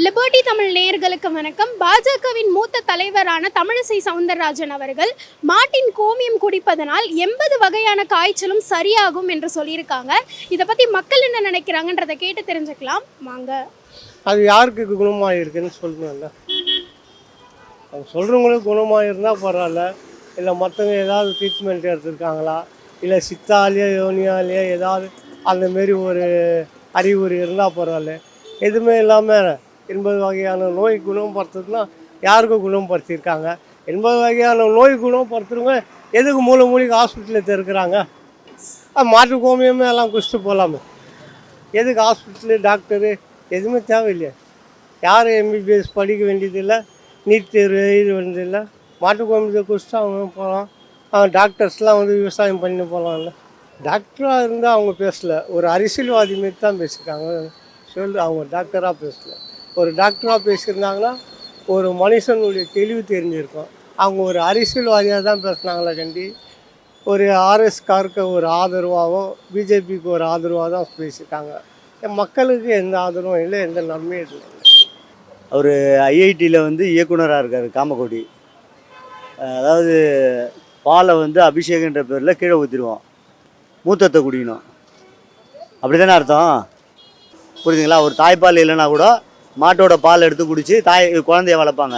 Liberty Tamil நேயர்களுக்கு வணக்கம். பாஜகவின் மூத்த தலைவரான தமிழிசை சவுந்தரராஜன் அவர்கள் மாட்டின் கோமியம் குடிப்பதனால் எண்பது வகையான காய்ச்சலும் சரியாகும் என்று சொல்லியிருக்காங்க. இதை பற்றி மக்கள் என்ன நினைக்கிறாங்கன்றதை கேட்டு தெரிஞ்சுக்கலாம். வாங்க. அது யாருக்கு குணமாக இருக்குன்னு சொல்லணும்ல. அவங்க சொல்கிறவங்களுக்கு குணமாக இருந்தால் பரவாயில்ல. இல்லை மற்றவங்க ஏதாவது ட்ரீட்மெண்ட் எடுத்துருக்காங்களா? இல்லை சித்தாலேயோ யோனியாலேயோ ஏதாவது அந்த மாரி ஒரு அறிகுறி இருந்தால் பரவாயில்ல. எதுவுமே இல்லாமல் எண்பது வகையான நோய் குணப்படுத்துறதுனா யாருக்கும் குணப்படுத்தியிருக்காங்க? எண்பது வகையான நோய் குணப்படுத்துறவங்க எதுக்கு மூளை மூலிகை ஹாஸ்பிட்டலில் திறக்கிறாங்க? மாட்டு கோமியமே எல்லாம் குடிச்சிட்டு போகலாமே எதுக்கு ஹாஸ்பிட்டலு டாக்டரு எதுவுமே தேவையில்லையே யாரும் எம்பிபிஎஸ் படிக்க வேண்டியதில்லை நீட் தேர்வு எழுத வந்ததில்லை மாட்டு கோமியத்தை குடிச்சிட்டு அவங்க போகலாம். அவங்க டாக்டர்ஸ்லாம் வந்து விவசாயம் பண்ணி போகலாம்ல. டாக்டராக இருந்தால் அவங்க பேசல. ஒரு அரசியல்வாதி மாரி தான் பேசியிருக்காங்க. சொல்லு அவங்க டாக்டராக பேசலை. ஒரு டாக்டராக பேசியிருந்தாங்கன்னா ஒரு மனுஷனுடைய தெளிவு தெரிஞ்சிருக்கும். அவங்க ஒரு அரசியல்வாதியாக தான் பேசுனாங்களே கண்டி. ஒரு ஆர்எஸ்காருக்கு ஒரு ஆதரவாகவும் பிஜேபிக்கு ஒரு ஆதரவாக தான் பேசியிருக்காங்க. மக்களுக்கு எந்த ஆதரவும் இல்லை எந்த நன்மையும் இல்லை. அவர் ஐஐடியில் வந்து இயக்குனராக இருக்கார் காமக்கோடி அதாவது பாலை வந்து அபிஷேகன்ற பேரில் கீழே ஊற்றிடுவோம் மூத்தத்தை குடிக்கணும். அப்படி தானே அர்த்தம்? புரியுதுங்களா ஒரு தாய்ப்பால் இல்லைன்னா கூட மாட்டோட பால் எடுத்து குடித்து தாய் குழந்தைய வளர்ப்பாங்க.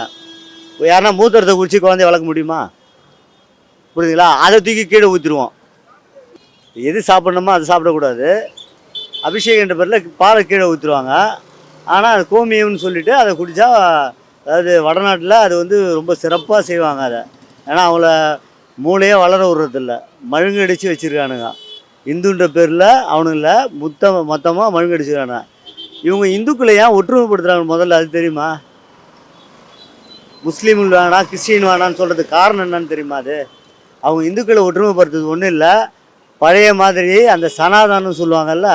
யாருன்னா மூத்தத்தை குடித்து குழந்தைய வளர்க்க முடியுமா? புரியுதுங்களா? அதை தூக்கி கீழே ஊற்றிடுவோம் எது சாப்பிட்ணுமோ அது சாப்பிடக்கூடாது. அபிஷேகன்ற பேரில் பாலை கீழே ஊற்றுருவாங்க ஆனால் அது கோமியம்னு சொல்லிட்டு அதை குடித்தா அதாவது வடநாட்டில் அது வந்து ரொம்ப சிறப்பாக செய்வாங்க அதை. ஏன்னா அவங்கள மூளையே வளர விடுறதில்ல. மழுங்கடிச்சு வச்சுருக்கானுங்க. இந்துன்ற பேரில் அவனுங்கள முத்த மொத்தமாக மழுங்கடிச்சிருக்கானுங்க. இவங்க இந்துக்களை ஏன் ஒற்றுமைப்படுத்துகிறாங்க முதல்ல அது தெரியுமா? முஸ்லீம்கள் வேணாம் கிறிஸ்டின் வேணாம்னு சொல்கிறதுக்கு காரணம் என்னன்னு தெரியுமா அது? அவங்க இந்துக்களை ஒற்றுமைப்படுத்துறது ஒன்றும் இல்லை. பழைய மாதிரி அந்த சனாதானம் சொல்லுவாங்கல்ல?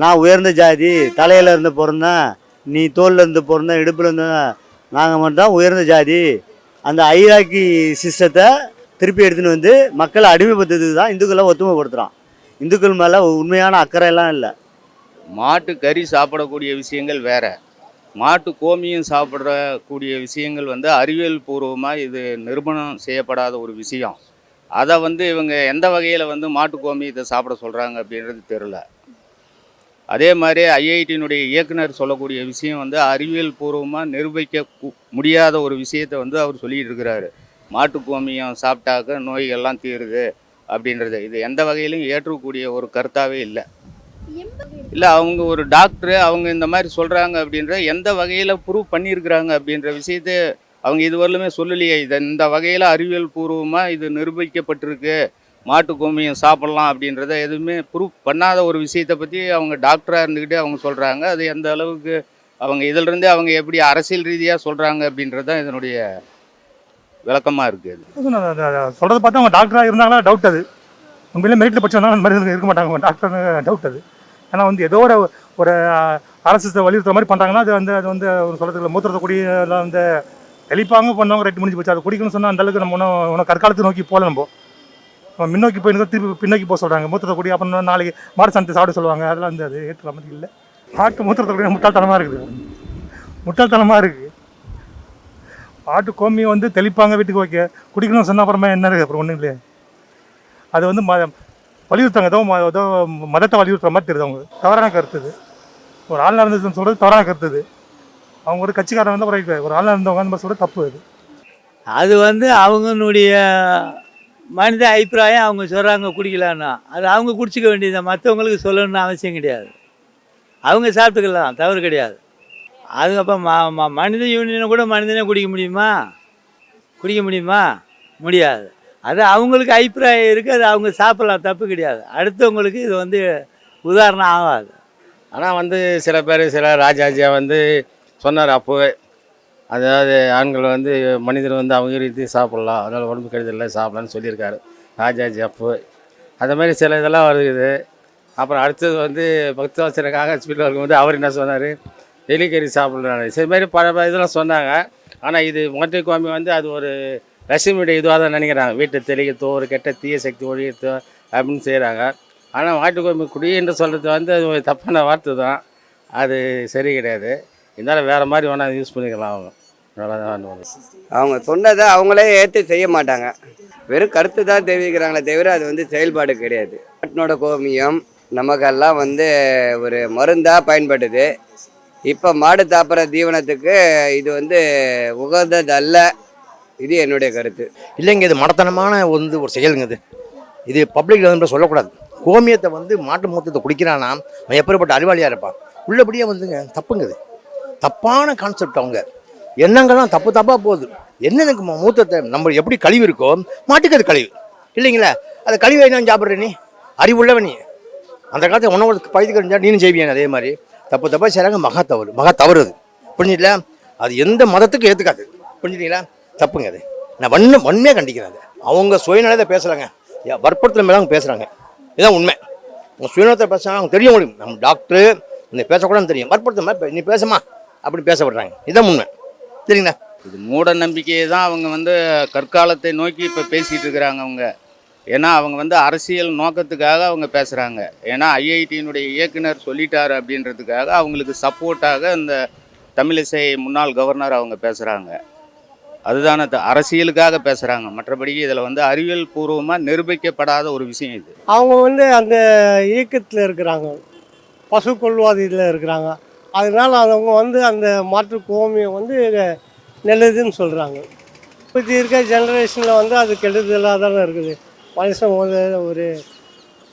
நான் உயர்ந்த ஜாதி தலையில் இருந்து பிறந்தேன் நீ தோலில் இருந்து பிறந்தேன் இடுப்பில் இருந்து நாங்கள் மட்டும்தான் உயர்ந்த ஜாதி. அந்த ஐராக்கி சிஸ்டத்தை திருப்பி எடுத்துன்னு வந்து மக்களை அடிமைப்படுத்துறதுக்கு தான் இந்துக்களை ஒத்துமைப்படுத்துகிறான் இந்துக்கள் மேலே உண்மையான அக்கறையெல்லாம் இல்லை. மாட்டு கறி சாப்பிடக்கூடிய விஷயங்கள் வேற. மாட்டு கோமியம் சாப்பிடக்கூடிய விஷயங்கள் வந்து அறிவியல் பூர்வமாக இது நிரூபணம் செய்யப்படாத ஒரு விஷயம். அதை வந்து இவங்க எந்த வகையில் வந்து மாட்டு கோமியத்தை சாப்பிட சொல்கிறாங்க அப்படின்றது தெரில அதே மாதிரி ஐஐடியினுடைய இயக்குனர் சொல்லக்கூடிய விஷயம் வந்து அறிவியல் பூர்வமாக நிரூபிக்க முடியாத ஒரு விஷயத்தை வந்து அவர் சொல்லிட்டு இருக்கிறாரு. மாட்டு கோமியம் சாப்பிட்டாக்க நோய்கள்லாம் தீருது அப்படின்றது. இது எந்த வகையிலும் ஏற்றக்கூடிய ஒரு கருத்தாகவே இல்லை. இல்லை அவங்க ஒரு டாக்டரு அவங்க இந்த மாதிரி சொல்கிறாங்க அப்படின்ற எந்த வகையில் ப்ரூவ் பண்ணியிருக்கிறாங்க அப்படின்ற விஷயத்தை அவங்க இதுவரையிலுமே சொல்லலையே. இதை இந்த வகையில் அறிவியல் பூர்வமாக இது நிரூபிக்கப்பட்டிருக்கு. மாட்டு கோமியம் சாப்பிட்லாம் அப்படின்றத எதுவுமே ப்ரூவ் பண்ணாத ஒரு விஷயத்தை பற்றி அவங்க டாக்டராக இருந்துக்கிட்டே அவங்க சொல்கிறாங்க அது எந்த அளவுக்கு அவங்க இதிலிருந்தே அவங்க எப்படி அரசியல் ரீதியாக சொல்கிறாங்க அப்படின்றது தான் இதனுடைய விளக்கமாக இருக்குது சொல்கிறது பார்த்தா அவங்க டாக்டராக இருந்தாங்களா? டவுட் அது. உண்மையிலே மெரிட்டில் படிச்சு வந்தாலும் அந்த மாதிரி இருக்க மாட்டாங்க. அவங்க டாக்டர் டவுட் அது. ஏன்னா வந்து ஏதோ ஒரு ஒரு அரசு வலியுறுத்துற மாதிரி பண்ணுறாங்கன்னா அது வந்து அது வந்து சொல்கிறதுக்கு மூத்திரத்தை குடி எல்லாம் வந்து தெளிப்பாங்க பண்ணவங்க ரைட் முடிஞ்சு போச்சு. அதை குடிக்கணும்னு சொன்னால் அந்த அளவுக்கு நம்ம ஒன்றும் ஒன்றும் கற்காலத்தை நோக்கி போகல நம்ம. நம்ம முன்னோக்கி போயிருந்தோம் திருப்பி பின்னோக்கி போக சொல்கிறாங்க மூத்திரத்தை குடி அப்புறம் நாளைக்கு மாடு சந்தை சாப்பிட சொல்லுவாங்க. அதெல்லாம் வந்து அது ஏற்றுக்கிற மாதிரி இல்லை. பாட்டு மூத்திரத்தை குடி முட்டாள்தனமாக இருக்குது. முட்டாள்தனமாக இருக்குது. ஆட்டு கோமியை வந்து தெளிப்பாங்க வீட்டுக்கு வைக்க. குடிக்கணும்னு சொன்ன அப்புறமா என்ன இருக்குது? அப்புறம் ஒன்றும் இல்லையே. அது வந்து ம வலியுறுத்தாங்க ஏதோ ஏதோ மதத்தை வலியுறுத்துற மாதிரி தெரியுது அவங்க தவறான கருத்து இது. ஒரு ஆள் நடந்ததுன்னு சொல்கிறது தவறான கருத்து இது. அவங்க ஒரு கட்சிக்காரன் வந்து ஒரு ஒரு ஆள் நடந்தவங்க அந்த மாதிரி சொல்கிறது தப்பு அது அது வந்து அவங்களுடைய மனித அபிப்பிராயம் அவங்க சொல்கிறாங்க குடிக்கலான்னா அது அவங்க குடிச்சிக்க வேண்டியது மற்றவங்களுக்கு சொல்லணும்னு அவசியம் கிடையாது. அவங்க சாப்பிட்டுக்கலாம் தவறு கிடையாது. அதுக்கப்புறம் ம மனித யூனியனை கூட மனிதனே குடிக்க முடியுமா? குடிக்க முடியுமா? முடியாது. அது அவங்களுக்கு அபிப்பிராயம் இருக்குது அது அவங்க சாப்பிட்லாம் தப்பு கிடையாது. அடுத்தவங்களுக்கு இது வந்து உதாரணம் ஆகாது. ஆனால் வந்து சில பேர் சில ராஜாஜியா வந்து சொன்னார் அப்போவே. அதாவது ஆண்கள் வந்து மனிதர் வந்து அவங்க ரீதி சாப்பிட்லாம். அதனால் உடம்பு கெடுதல் சாப்பிட்லான்னு சொல்லியிருக்காரு ராஜாஜி அப்போவே. அந்த மாதிரி சில இதெல்லாம் வருது. அப்புறம் அடுத்தது வந்து பக்தவச்சனக்காக ஹாஸ்பிட்டல் இருக்கும்போது அவர் என்ன சொன்னார்? எலிக்கறி சாப்பிட்றாரு சரி மாதிரி பல பல இதெல்லாம் சொன்னாங்க. ஆனால் இது மொட்டை கோமி வந்து அது ஒரு ரஷ்மியுடைய இதுவாக தான் நினைக்கிறாங்க. வீட்டை தெளிக்கத்தோ ஒரு கெட்ட தீய சக்தி ஒழியத்தோ அப்படின்னு செய்கிறாங்க ஆனால் மாட்டுக்கோமி குடி என்று சொல்கிறது வந்து அது ஒரு தப்பான வார்த்தை தான். அது சரி கிடையாது. இருந்தாலும் வேறு மாதிரி வேணால் யூஸ் பண்ணிக்கலாம் அவங்க. அவங்க சொன்னதை அவங்களே ஏற்று செய்ய மாட்டாங்க. வெறும் கருத்து தான் தெரிவிக்கிறாங்களே தவிர அது வந்து செயல்பாடு கிடையாது. நாட்டினோட கோமியம் நமக்கெல்லாம் வந்து ஒரு மருந்தாக பயன்படுது. இப்போ மாடு தாப்புற தீவனத்துக்கு இது வந்து உகந்ததல்ல. இது என்னுடைய கருத்து. இல்லைங்க இது மடத்தனமான வந்து ஒரு செயலுங்க இது. இது பப்ளிக்ல வந்து சொல்லக்கூடாது. கோமியத்தை வந்து மாட்டு மூத்தத்தை குடிக்கிறானா அவன் எப்பேற்பட்ட அறிவாளியாக இருப்பான். உள்ளபடியே வந்துங்க தப்புங்க இது. தப்பான கான்செப்ட் அவங்க. எண்ணங்கள்லாம் தப்பு தப்பாக போகுது. என்னதுக்கு ம- மூத்தத்தை நம்ம எப்படி கழிவு இருக்கோ மாட்டுக்கு அது கழிவு. இல்லைங்களா? அது கழிவு என்ன சாப்பிட்ற நீ. அறிவுள்ளவன் நீ. அந்த காலத்தில் உணவு பயிர் கழிஞ்சா நீனும் செய்வியாங்க அதே மாதிரி. தப்பு தப்பாக செய்கிறாங்க மகா தவறு. மகா தவறு அது. புரிஞ்சுங்களா அது எந்த மதத்துக்கும் ஏற்றுக்காது புரிஞ்சுட்டீங்களா தப்புங்க அது. நான் வன்மை வன்மையாக கண்டிக்கிறேன் அது. அவங்க சுயநலத்தை பேசுகிறாங்க வற்புறுத்தல் மேலே அவங்க பேசுகிறாங்க இதுதான் உண்மை. அவங்க சுயநலத்தை பேசுகிறாங்க அவங்க தெரிய முடியும். நம்ம டாக்டரு நீ பேசக்கூடாதுன்னு தெரியும். வற்புறுத்தல் மேலே நீ பேசுமா அப்படி பேச விடுறாங்க. இதுதான் உண்மை. சரிங்களா? இது மூட நம்பிக்கையை தான் அவங்க வந்து கற்காலத்தை நோக்கி இப்போ பேசிகிட்டு இருக்கிறாங்க அவங்க. ஏன்னா அவங்க வந்து அரசியல் நோக்கத்துக்காக அவங்க பேசுகிறாங்க ஏன்னா ஐஐடியினுடைய இயக்குனர் சொல்லிட்டார் அப்படின்றதுக்காக அவங்களுக்கு சப்போர்ட்டாக இந்த தமிழிசை முன்னாள் கவர்னர் அவங்க பேசுகிறாங்க அதுதானே த- அரசியலுக்காக பேசுகிறாங்க மற்றபடி இதில் வந்து அறிவியல் பூர்வமாக நிரூபிக்கப்படாத ஒரு விஷயம் இது. அவங்க வந்து அந்த இயக்கத்தில் இருக்கிறாங்க. பசு கொள்வாதியில் இருக்கிறாங்க. அதனால் அவங்க வந்து அந்த மாற்று கோமியம் வந்து நல்லதுன்னு சொல்கிறாங்க இப்போத்தி இருக்க ஜென்ரேஷனில் வந்து அது கெடுதலாக தானே இருக்குது. மனுஷன் வந்து ஒரு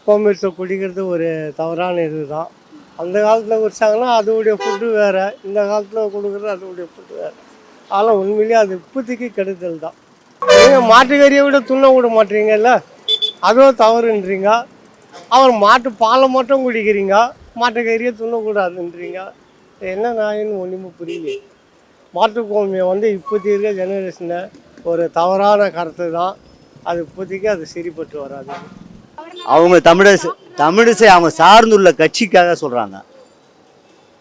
கோமியத்தை குடிக்கிறது ஒரு தவறான இது தான் அந்த காலத்தில் குடிச்சாங்கன்னா அதோடைய ஃபுட்டு வேறு. இந்த காலத்தில் கொடுக்குறது அதோடைய ஃபுட்டு வேறு. அதெல்லாம் உண்மையிலேயே அது இப்போதைக்கு கெடுதல் தான். நீங்கள் மாட்டுக்கறியை விட துண்ணை விட மாட்டீங்கல்ல அதுவும் தவறுன்றீங்க. அவர் மாட்டு பாலை மட்டும் குடிக்கிறீங்க மாட்டுக்கறியை துண்ணக்கூடாதுன்றீங்க என்ன நாயின்னு ஒன்றுமே புரியல மாட்டு வந்து இப்போதைக்கு இருக்க ஜெனரேஷனை ஒரு தவறான கருத்து தான். அது இப்போதைக்கு அது சரிப்பட்டு வராது. அவங்க தமிழசை தமிழிசை அவங்க சார்ந்துள்ள கட்சிக்காக சொல்கிறாங்க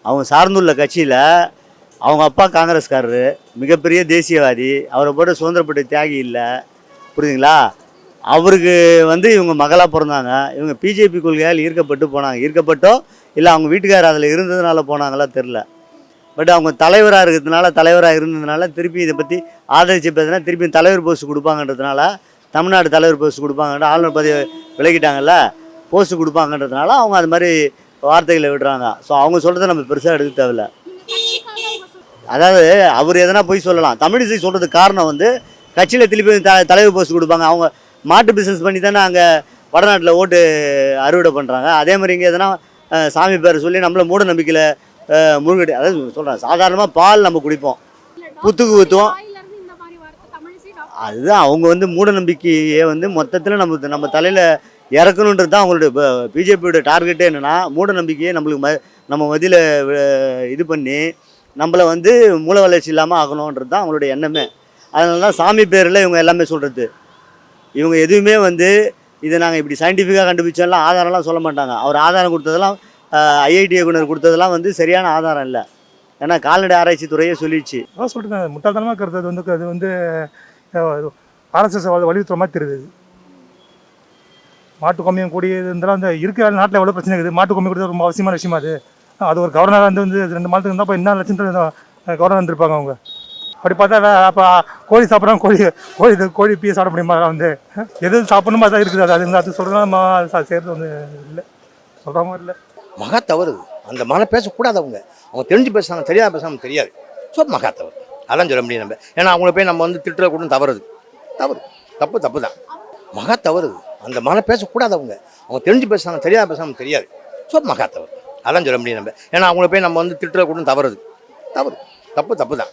அவங்க சார்ந்துள்ள கட்சியில் அவங்க அப்பா காங்கிரஸ்காரரு மிகப்பெரிய தேசியவாதி அவரை போட்டு சுதந்திரப்பட்ட தியாகி இல்லை. புரியுதுங்களா? அவருக்கு வந்து இவங்க மகளாக பிறந்தாங்க. இவங்க பிஜேபி கொள்கையால் ஈர்க்கப்பட்டு போனாங்க. ஈர்க்கப்பட்டோ இல்லை அவங்க வீட்டுக்காரர் அதில் இருந்ததுனால போனாங்களா தெரில பட் அவங்க தலைவராக இருக்கிறதுனால தலைவராக இருந்ததுனால திருப்பி இதை பற்றி ஆதரிச்சு பேசுனா திருப்பி தலைவர் போஸ்ட் கொடுப்பாங்கன்றதுனால தமிழ்நாடு தலைவர் போஸ்ட் கொடுப்பாங்கன்ற ஆளுநர் பதவி விலகிட்டாங்கல்ல போஸ்ட் கொடுப்பாங்கன்றதுனால அவங்க அது மாதிரி வார்த்தைகளை விடுறாங்க. ஸோ அவங்க சொல்கிறத நம்ம பெருசாக எடுக்க தேவையில்ல. அதாவது அவர் எதனா போய் சொல்லலாம். தமிழிசை சொல்கிறதுக்கு காரணம் வந்து கட்சியில் திருப்பி த தலைவர் போஸ்ட் கொடுப்பாங்க. அவங்க மாட்டு பிஸ்னஸ் பண்ணி தானே அங்கே வடநாட்டில் ஓட்டு அறுவடை பண்ணுறாங்க அதே மாதிரி இங்கே எதனா சாமி பேரை சொல்லி நம்மள மூட நம்பிக்கையில் மூழ்கடி அதாவது சொல்கிறேன் சாதாரணமாக பால் நம்ம குடிப்போம். புத்துக்கு ஊற்றுவோம் அதுதான் அவங்க வந்து மூட நம்பிக்கையை வந்து மொத்தத்தில் நம்ம நம்ம தலையில் இறக்கணுன்றது தான் அவங்களுடைய பிஜேபியோட டார்கெட்டே என்னென்னா மூட நம்பிக்கையை நம்மளுக்கு ம நம்ம மதியில் இது பண்ணி நம்மளை வந்து மூல வளர்ச்சி இல்லாமல் ஆகணுன்றது தான் அவங்களுடைய எண்ணமே. அதனால தான் சாமி பேரில் இவங்க எல்லாமே சொல்கிறது இவங்க எதுவுமே வந்து இதை நாங்கள் இப்படி சயின்டிஃபிக்காக கண்டுபிடிச்சோம்லாம் ஆதாரம்லாம் சொல்ல மாட்டாங்க. அவர் ஆதாரம் கொடுத்ததெல்லாம் ஐஐடி இயக்குனர் கொடுத்ததெல்லாம் வந்து சரியான ஆதாரம் இல்லை. ஏன்னா கால்நடை ஆராய்ச்சி துறையே சொல்லிடுச்சு. அதான் சொல்லிட்டு முட்டாள்தனமாக இருக்கிறது அது வந்து அது வந்து ஆர்எஸ்எஸ் வலியுறுத்துற மாதிரி தெரியுது. இது. மாட்டு கொம்மியம் இருந்தாலும் அந்த இருக்கிற நாட்டில் எவ்வளோ பிரச்சனை இருக்குது? மாட்டு கொம்மியம் கூடிய ரொம்ப அவசியமான விஷயமா அது? அது ஒரு கவர்னராக இருந்து வந்து ரெண்டு மாதத்துக்கு இருந்தால் என்ன லட்சம் கவர்னர் இருந்திருப்பாங்க அவங்க. அப்படி பார்த்தா அப்போ கோழி சாப்பிட்றாங்க கோழி கோழி இது கோழி பீஸ் சாப்பிட முடியுமா வந்து? எது சாப்பிடணுமா தான் இருக்குது. அது அது அது சொல்கிறதா நம்ம அது செய்கிறது வந்து இல்லை. சொல்கிற மாதிரி இல்லை. மகா தவறு. அந்த மகனை பேசக்கூடாது அவங்க. அவங்க தெரிஞ்சு பேசுகிறாங்க தெரியாத பேசாமல் தெரியாது. ஸோ மகா தவறு. அதான் சொல்ல முடியும் நம்ம. ஏன்னா அவங்கள போய் நம்ம வந்து திட்டுற கூட தவறுது. தவறு. தப்பு தப்பு தான். மகா தவறு. அந்த மகனை பேசக்கூடாது அவங்க. அவங்க தெரிஞ்சு பேசுகிறாங்க தெரியாத பேசாமல் தெரியாது. ஸோ மகா தவறு. அதான் சொல்ல முடியும் நம்ம. ஏன்னா அவங்கள போய் நம்ம வந்து திட்டுற கூட தவறுது தவறு. தப்பு தப்பு தான்